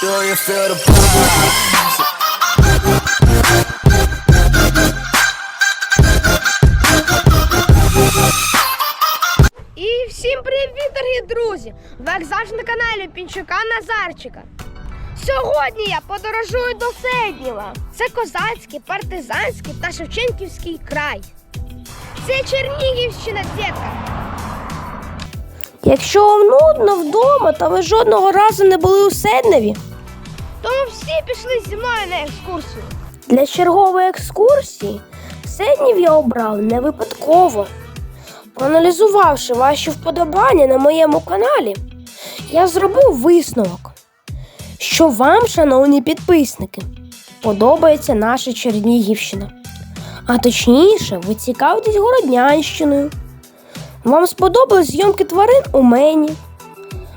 Do you? І всім привіт, дорогі друзі! Ви завжди на каналі Пінчука Назарчика. Сьогодні я подорожую до Седніва. Це козацький, партизанський та Шевченківський край. Це Чернігівщина, дітка. Якщо вам нудно вдома, та ви жодного разу не були у Седневі, то всі пішли зі мною на екскурсію. Для чергової екскурсії Седнів я обрав не випадково. Проаналізувавши ваші вподобання на моєму каналі, я зробив висновок, що вам, шановні підписники, подобається наша Чернігівщина. А точніше, ви цікавитесь Городнянщиною. Вам сподобались зйомки тварин у мені,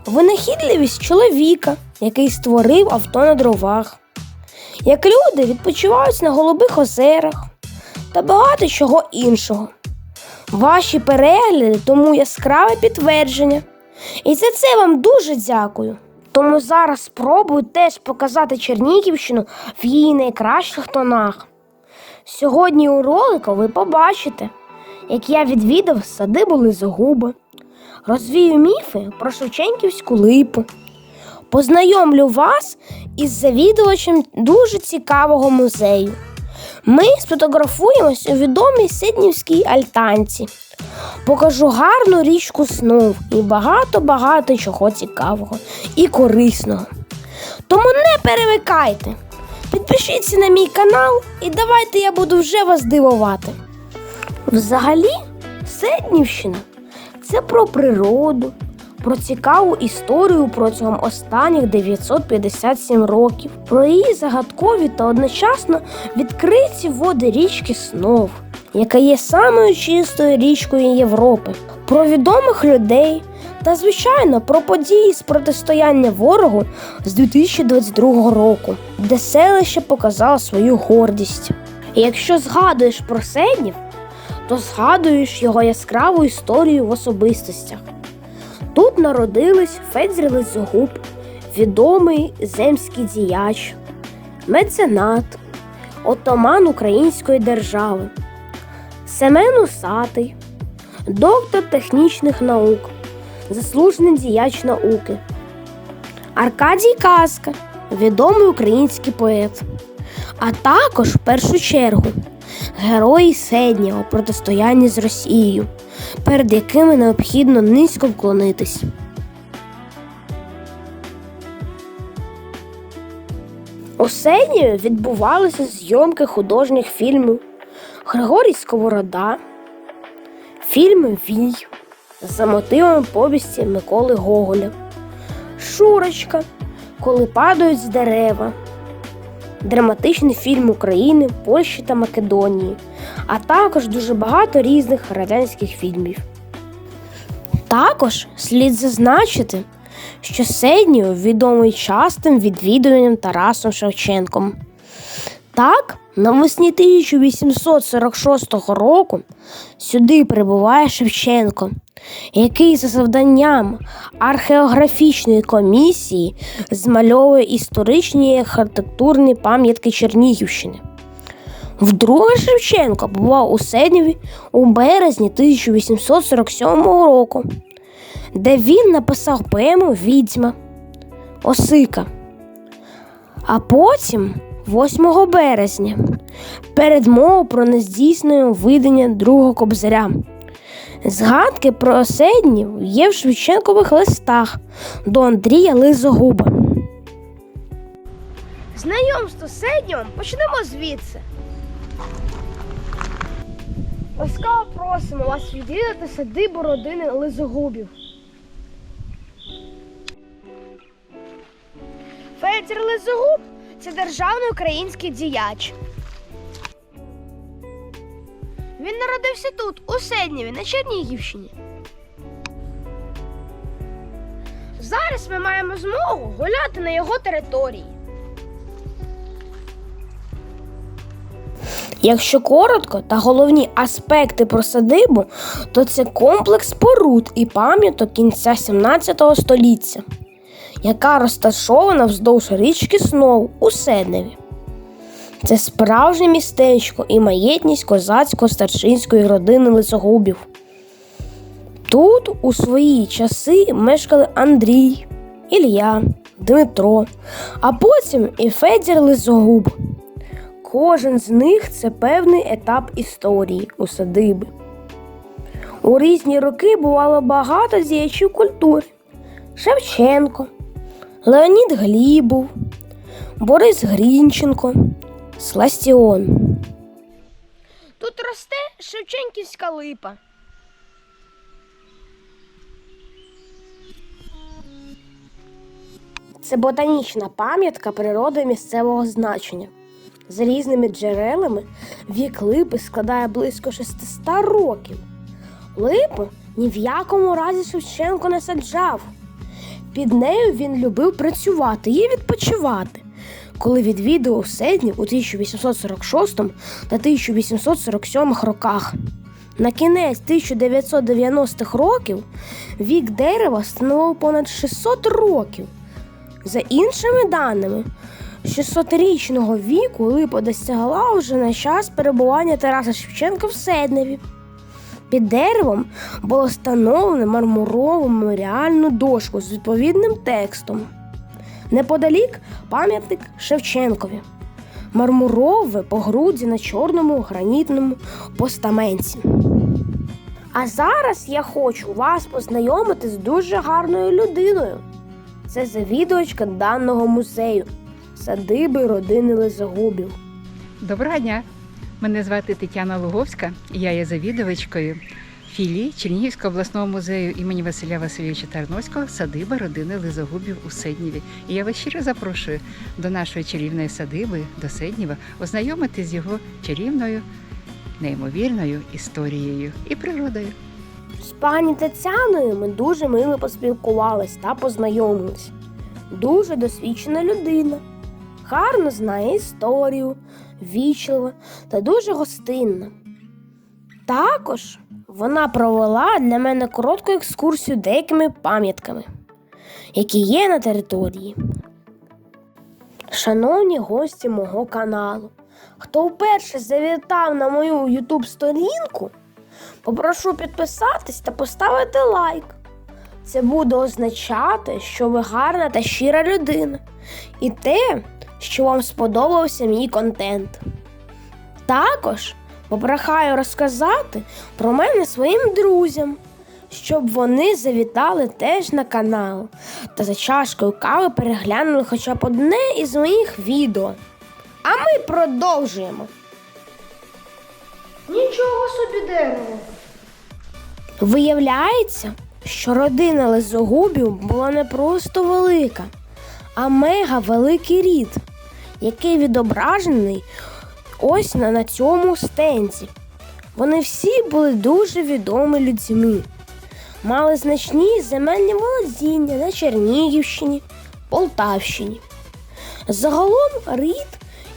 винахідливість чоловіка, який створив авто на дровах, як люди відпочивають на голубих озерах та багато чого іншого. Ваші перегляди тому яскраве підтвердження. І за це вам дуже дякую. Тому зараз спробую теж показати Чернігівщину в її найкращих тонах. Сьогодні у ролику ви побачите, як я відвідав садибу Лизогуба, розвію міфи про Шевченківську липу, познайомлю вас із завідувачем дуже цікавого музею. Ми сфотографуємось у відомій Сиднівській альтанці. Покажу гарну річку снов і багато-багато чого цікавого і корисного. Тому не перемикайте. Підпишіться на мій канал і давайте я буду вже вас дивувати. Взагалі, Седнівщина це про природу, про цікаву історію протягом останніх 957 років, про її загадкові та одночасно відкриті води річки Снов, яка є самою чистою річкою Європи, про відомих людей та, звичайно, про події з протистояння ворогу з 2022 року, де селище показало свою гордість. І якщо згадуєш про Седнів, то згадуєш його яскраву історію в особистостях. Тут народились Федір Лизогуб, відомий земський діяч, меценат, отаман Української держави, Семен Усатий, доктор технічних наук, заслужений діяч науки, Аркадій Казка, відомий український поет, а також в першу чергу герої Седнього протистояння з Росією, перед якими необхідно низько вклонитись. У відбувалися зйомки художніх фільмів Григорій Сковорода, фільм Вій за мотивами повісті Миколи Гоголя, Шурочка, Коли падають з дерева, драматичний фільм України, Польщі та Македонії, а також дуже багато різних радянських фільмів. Також слід зазначити, що Седнів відомий частим відвідуванням Тарасом Шевченком. Так, навесні 1846 року сюди прибуває Шевченко, який за завданням археографічної комісії змальовує історичні і архітектурні пам'ятки Чернігівщини. Вдруге Шевченко побував у Седніві у березні 1847 року, де він написав поему Відьма Осика. А потім, 8 березня, передмову про нездійснене видання другого кобзаря. Згадки про Седнів є в Шевченкових листах до Андрія Лизогуба. Знайомство з Седнівом почнемо звідси. Ласкаво просимо вас відвідати садибу родини Лизогубів. Федір Лизогуб це державний український діяч. Він народився тут, у Седніві, на Чернігівщині. Зараз ми маємо змогу гуляти на його території. Якщо коротко та головні аспекти про садибу, то це комплекс споруд і пам'яток кінця 17 століття, яка розташована вздовж річки Сноу у Седневі. Це справжнє містечко і маєтність козацько-старшинської родини лицогубів. Тут у свої часи мешкали Андрій, Ілля, Дмитро, а потім і Федір Лисогуб. Кожен з них це певний етап історії у садиби. У різні роки бувало багато діячів культури: Шевченко, Леонід Глібов, Борис Грінченко, Сластіон. Тут росте Шевченківська липа. Це ботанічна пам'ятка природи місцевого значення. З різними джерелами вік липи складає близько 600 років. Липу ні в якому разі Шевченко не саджав. Під нею він любив працювати і відпочивати, коли відвідував Седнів у 1846 та 1847 роках. На кінець 1990-х років вік дерева становив понад 600 років. За іншими даними, 600-річного віку липа досягла вже на час перебування Тараса Шевченка в Седневі. Під деревом було встановлено мармурову меморіальну дошку з відповідним текстом. Неподалік пам'ятник Шевченкові. Мармурове погруддя на чорному гранітному постаменті. А зараз я хочу вас познайомити з дуже гарною людиною. Це завідувачка даного музею садиби родини Лизогубів. Доброго дня! Мене звати Тетяна Луговська, і я є завідувачкою філії Чернігівського обласного музею імені Василя Васильовича Тарновського садиба родини Лизогубів у Седніві. І я вас щиро запрошую до нашої чарівної садиби, до Седніва, ознайомитись з його чарівною, неймовірною історією і природою. З пані Тетяною ми дуже мило поспілкувались та познайомились. Дуже досвідчена людина, гарно знає історію, вічлива та дуже гостинна. Також вона провела для мене коротку екскурсію деякими пам'ятками, які є на території. Шановні гості мого каналу, хто вперше завітав на мою YouTube сторінку, попрошу підписатись та поставити лайк. Це буде означати, що ви гарна та щира людина, і те, що вам сподобався мій контент. Також попрохаю розказати про мене своїм друзям, щоб вони завітали теж на канал та за чашкою кави переглянули хоча б одне із моїх відео. А ми продовжуємо. Нічого собі дерево. Виявляється, що родина лизогубів була не просто велика, а мега великий рід, який відображений ось на, на цьому стенці. Вони всі були дуже відомі людьми, мали значні земельні володіння на Чернігівщині, Полтавщині. Загалом рід,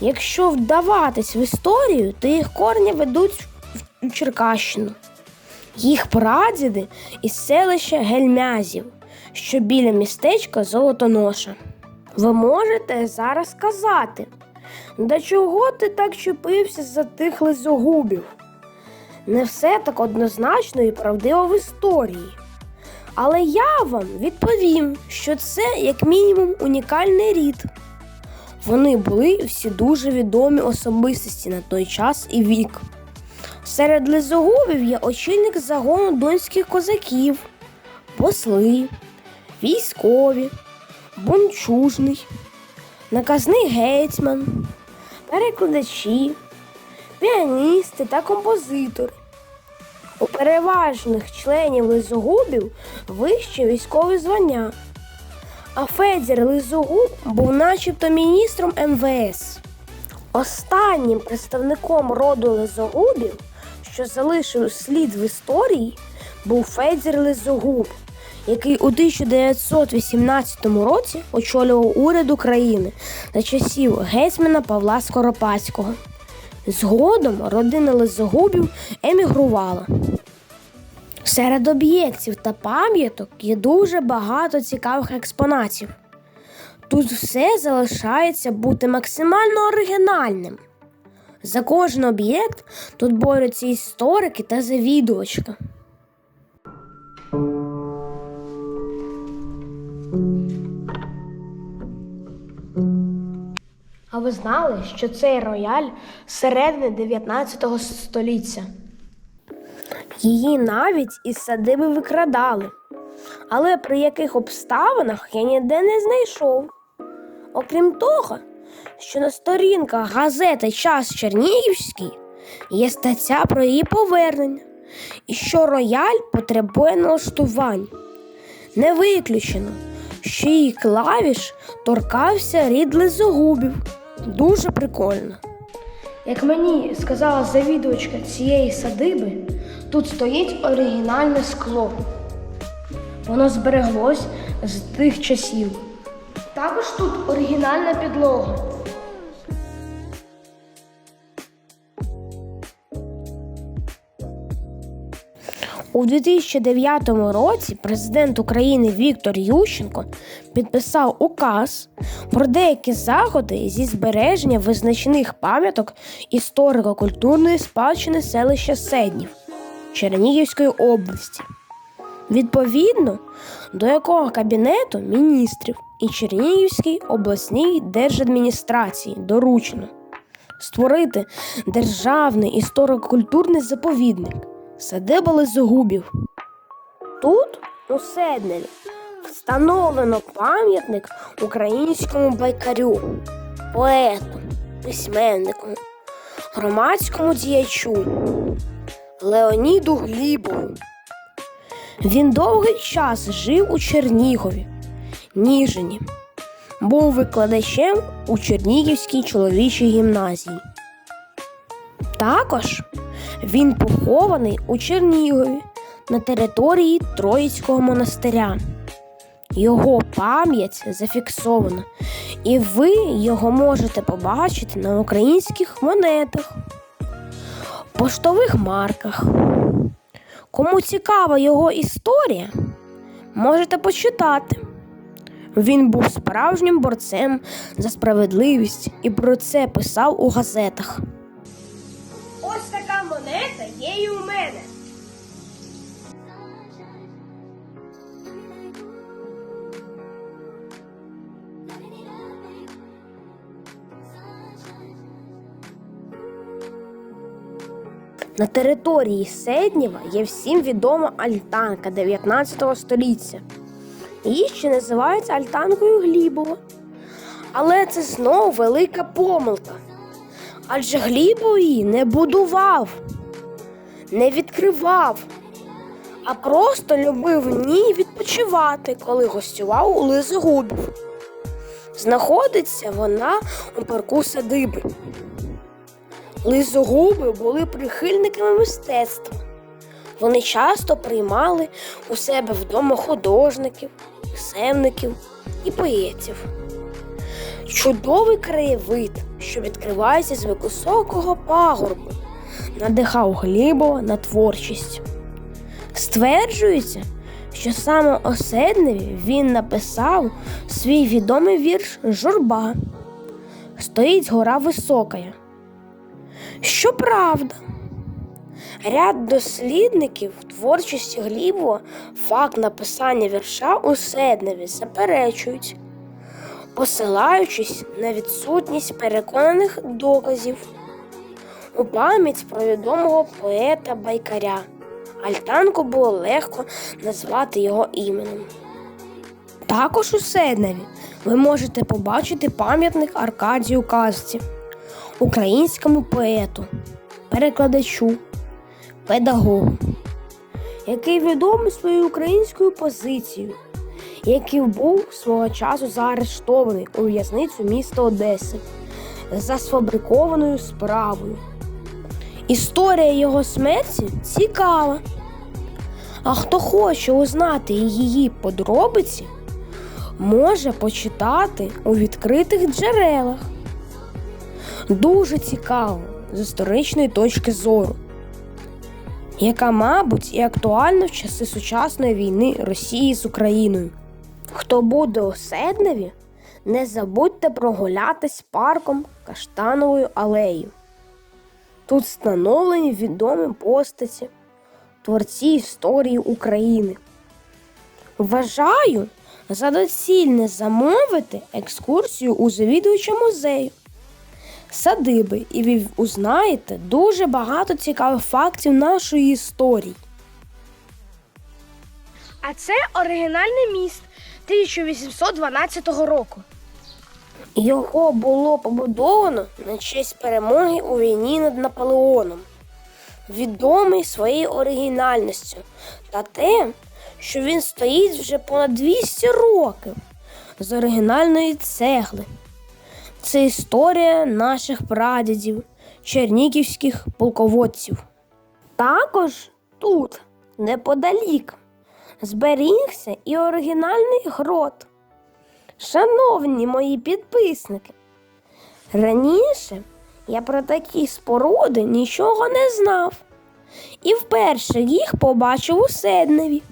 якщо вдаватись в історію, то їх корні ведуть в Черкащину. Їх прадіди із селища Гельмязів, що біля містечка Золотоноша. Ви можете зараз сказати, до чого ти так чепився за тих лизогубів? Не все так однозначно і правдиво в історії. Але я вам відповім, що це як мінімум унікальний рід. Вони були всі дуже відомі особистості на той час і вік. Серед лизогубів є очільник загону донських козаків, посли, військові, бунчужний, наказний гетьман, перекладачі, піаністи та композитори. У переважних членів лизогубів вищі військові звання. А Федір Лизогуб був начебто міністром МВС. Останнім представником роду Лизогубів, що залишив слід в історії, був Федір Лизогуб, який у 1918 році очолював уряд України за часів гетьмана Павла Скоропадського. Згодом родина Лизогубів емігрувала. Серед об'єктів та пам'яток є дуже багато цікавих експонатів. Тут все залишається бути максимально оригінальним. За кожен об'єкт тут борються історики та завідувачка. А ви знали, що цей рояль середини 19 століття? Її навіть із садиби викрадали. Але при яких обставинах я ніде не знайшов. Окрім того, що на сторінках газети Час Чернігівський є стаття про її повернення, і що рояль потребує налаштувань. Не виключено, що її клавіш торкався рід лизогубів. Дуже прикольно. Як мені сказала завідувачка цієї садиби, тут стоїть оригінальне скло. Воно збереглось з тих часів. Також тут оригінальна підлога. У 2009 році президент України Віктор Ющенко підписав указ про деякі заходи зі збереження визначних пам'яток історико-культурної спадщини селища Седнів Чернігівської області відповідно до якого Кабінету міністрів і Чернігівській обласній держадміністрації доручено створити державний історико-культурний заповідник садиба Лизогубів. Тут, у Седневі, встановлено пам'ятник українському байкарю, поету, письменнику, громадському діячу Леоніду Глібову. Він довгий час жив у Чернігові, Ніжині, був викладачем у Чернігівській чоловічій гімназії. Також він похований у Чернігові на території Троїцького монастиря. Його пам'ять зафіксована, і ви його можете побачити на українських монетах, поштових марках. Кому цікава його історія, можете почитати. Він був справжнім борцем за справедливість і про це писав у газетах. Ось монета є і у мене. На території Седнєва є всім відома альтанка 19 століття. Її ще називають альтанкою Глібова. Але це знову велика помилка. Адже Глібов її не будував, не відкривав, а просто любив в ній відпочивати, коли гостював у Лизогубів. Знаходиться вона у парку садиби. Лизогуби були прихильниками мистецтва. Вони часто приймали у себе вдома художників, писемників і поетів. Чудовий краєвид, що відкривається з високого пагорбу, надихав Глібова на творчість. Стверджується, що саме у Седневі він написав свій відомий вірш Журба. Стоїть гора високая. Щоправда, ряд дослідників творчості Глібова факт написання вірша у Седневі заперечують, посилаючись на відсутність переконаних доказів у пам'ять про відомого поета Байкаря. Альтанку було легко назвати його іменем. Також у Седневі ви можете побачити пам'ятник Аркадію Казці українському поету, перекладачу, педагогу, який відомий своєю українською позицією, який був свого часу заарештований у в'язницю міста Одеси за сфабрикованою справою. Історія його смерті цікава. А хто хоче узнати її подробиці, може почитати у відкритих джерелах дуже цікаво з історичної точки зору, яка, мабуть, і актуальна в часи сучасної війни Росії з Україною. Хто буде у Седневі, не забудьте прогулятись парком Каштановою алеєю. Тут встановлені відомі постаті, творці історії України. Вважаю за доцільне замовити екскурсію у завідувача музею садиби, і ви узнаєте дуже багато цікавих фактів нашої історії. А це оригінальний міст 1812 року. Його було побудовано на честь перемоги у війні над Наполеоном, відомий своєю оригінальністю та те, що він стоїть вже понад 200 років з оригінальної цегли. Це історія наших прадідів, чернігівських полководців. Також тут, неподалік, зберігся і оригінальний грот. Шановні мої підписники, раніше я про такі споруди нічого не знав і вперше їх побачив у Седневі.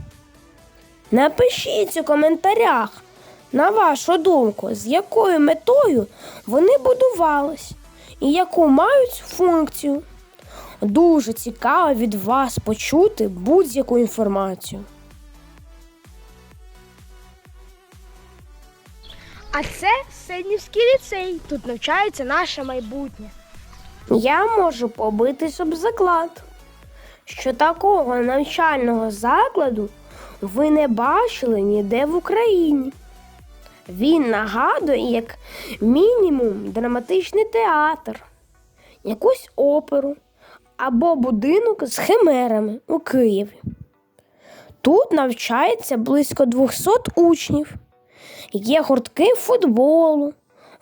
Напишіть у коментарях, на вашу думку, з якою метою вони будувались і яку мають функцію. Дуже цікаво від вас почути будь-яку інформацію. А це Седнівський ліцей. Тут навчається наше майбутнє. Я можу побитись об заклад, що такого навчального закладу ви не бачили ніде в Україні. Він нагадує як мінімум драматичний театр, якусь оперу або будинок з химерами у Києві. Тут навчається близько 200 учнів. Є гуртки футболу,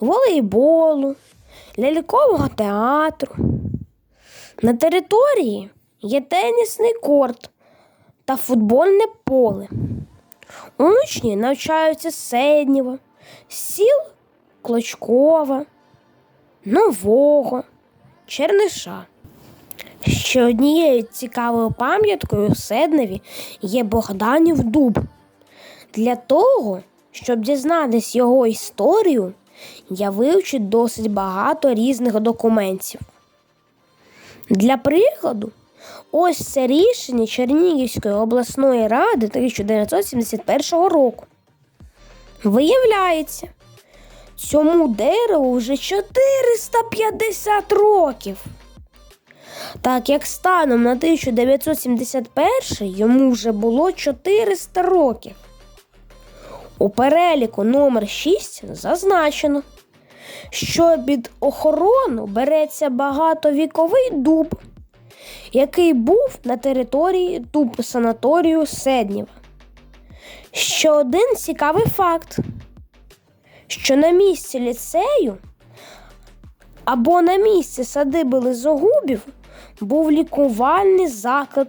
волейболу, лялькового театру. На території є тенісний корт та футбольне поле. Учні навчаються Седнєва, сіл Клочкова, Нового, Черниша. Ще однією цікавою пам'яткою у Седневі є Богданів дуб. Для того, щоб дізнатись його історію, я вивчив досить багато різних документів. Для прикладу, ось це рішення Чернігівської обласної ради 1971 року. Виявляється, цьому дереву вже 450 років. Так як станом на 1971 йому вже було 400 років. У переліку номер 6 зазначено, що під охорону береться багатовіковий дуб, який був на території дуб санаторію Седнєва. Ще один цікавий факт, що на місці ліцею або на місці садиби лизогубів був лікувальний заклад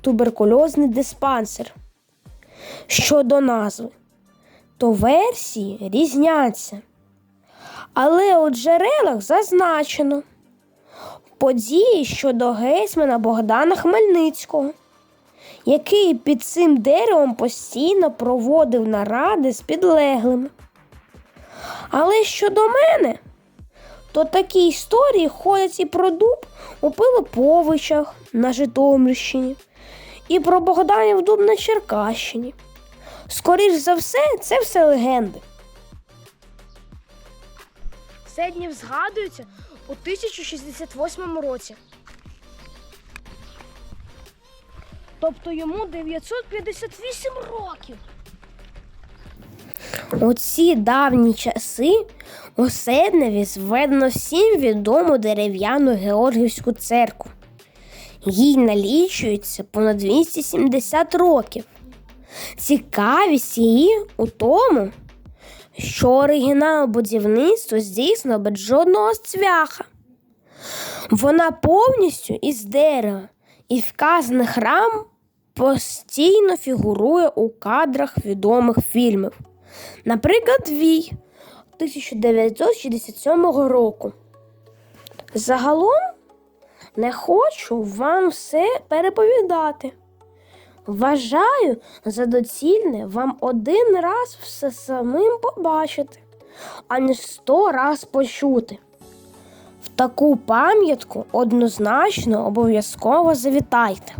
туберкульозний диспансер. Щодо назви, то версії різняться. Але у джерелах зазначено події щодо гетьмана Богдана Хмельницького, який під цим деревом постійно проводив наради з підлеглими. Але щодо мене, то такі історії ходять і про дуб у Пилиповичах на Житомирщині, і про Богданів дуб на Черкащині. Скоріш за все, це все легенди. Седнів згадується у 1068 році. Тобто йому 958 років. У ці давні часи у Седневі зведено всім відому дерев'яну Георгівську церкву. Їй налічується понад 270 років. Цікавість її у тому, що оригінал будівництва здійснено без жодного цвяха. Вона повністю із дерева, і вказаний храм постійно фігурує у кадрах відомих фільмів. Наприклад, Вій 1967 року. Загалом не хочу вам все переповідати. Вважаю за доцільне вам один раз все самим побачити, а не сто раз почути. В таку пам'ятку однозначно обов'язково завітайте.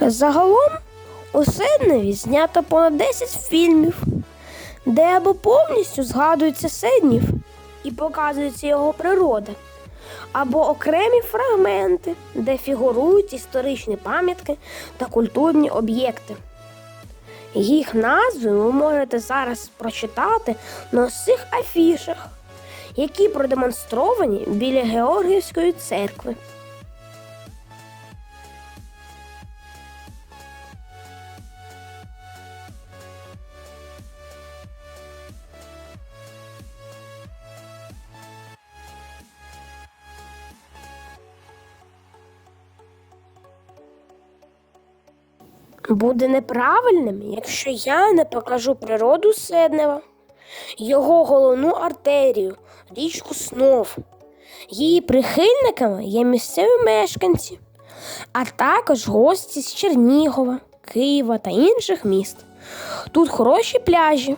Загалом у Седневі знято понад 10 фільмів, де або повністю згадується Седнів і показується його природа, або окремі фрагменти, де фігурують історичні пам'ятки та культурні об'єкти. Їх назви ви можете зараз прочитати на цих афішах, які продемонстровані біля Георгіївської церкви. Буде неправильним, якщо я не покажу природу Седнева, його головну артерію, річку Снов. Її прихильниками є місцеві мешканці, а також гості з Чернігова, Києва та інших міст. Тут хороші пляжі,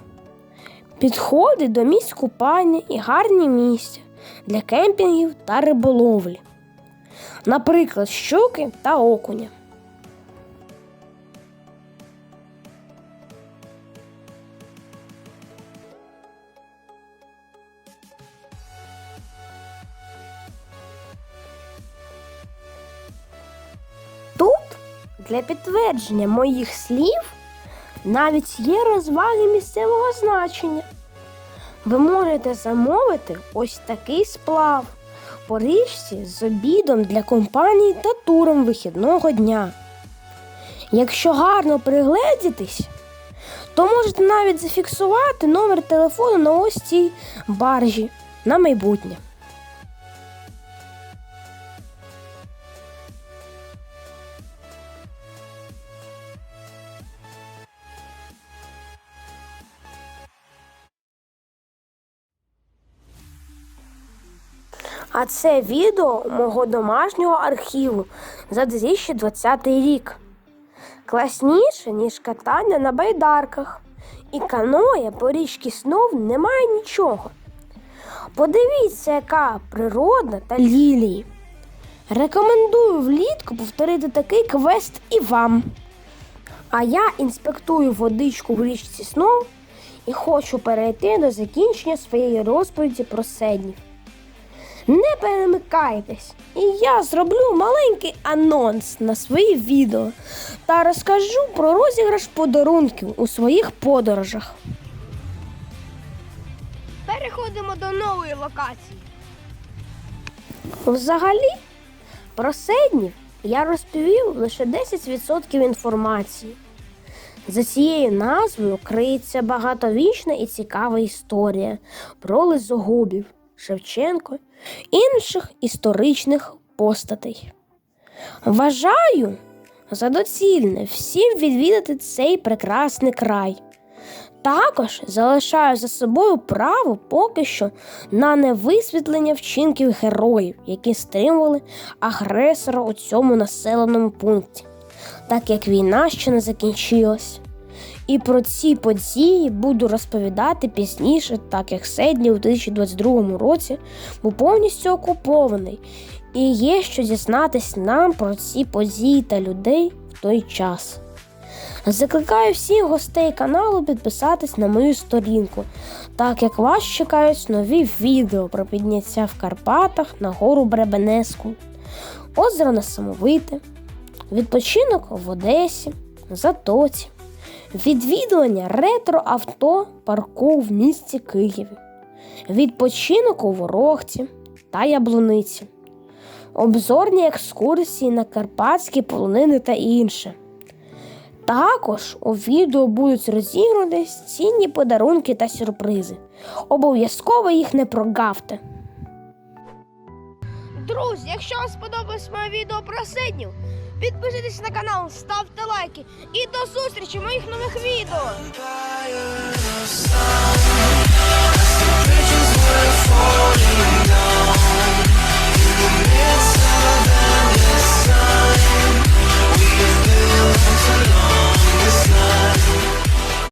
підходи до місць купання і гарні місця для кемпінгів та риболовлі, наприклад, щуки та окуня. Для підтвердження моїх слів навіть є розваги місцевого значення. Ви можете замовити ось такий сплав по річці з обідом для компаній та туром вихідного дня. Якщо гарно пригледітись, то можете навіть зафіксувати номер телефону на ось цій баржі на майбутнє. Це відео мого домашнього архіву за 2020 рік. Класніше, ніж катання на байдарках. І каноє по річці снов немає нічого. Подивіться, яка природа та лілії. Рекомендую влітку повторити такий квест і вам. А я інспектую водичку в річці снов і хочу перейти до закінчення своєї розповіді про седнів. Не перемикайтесь, і я зроблю маленький анонс на свої відео та розкажу про розіграш подарунків у своїх подорожах. Переходимо до нової локації. Взагалі, про седнів я розповів лише 10% інформації. За цією назвою криється багатовічна і цікава історія про лизогубів, Шевченко, інших історичних постатей. Вважаю за доцільне всім відвідати цей прекрасний край. Також залишаю за собою право поки що на невисвітлення вчинків героїв, які стримували агресора у цьому населеному пункті, так як війна ще не закінчилась. І про ці події буду розповідати пізніше, так як Седні у 2022 році був повністю окупований, і є що дізнатись нам про ці події та людей в той час. Закликаю всіх гостей каналу підписатись на мою сторінку, так як вас чекають нові відео про підняття в Карпатах на гору Бребенеску, озеро Несамовите, відпочинок в Одесі, Затоці, відвідування ретро-авто парку в місті Києві, відпочинок у Ворохті та Яблуниці, обзорні екскурсії на карпатські полонини та інше. Також у відео будуть розігруватись цінні подарунки та сюрпризи. Обов'язково їх не прогавте. Друзі, якщо вам сподобалось моє відео про Сиднів, Підпишіться на канал, ставте лайки і до зустрічі в моїх нових відео.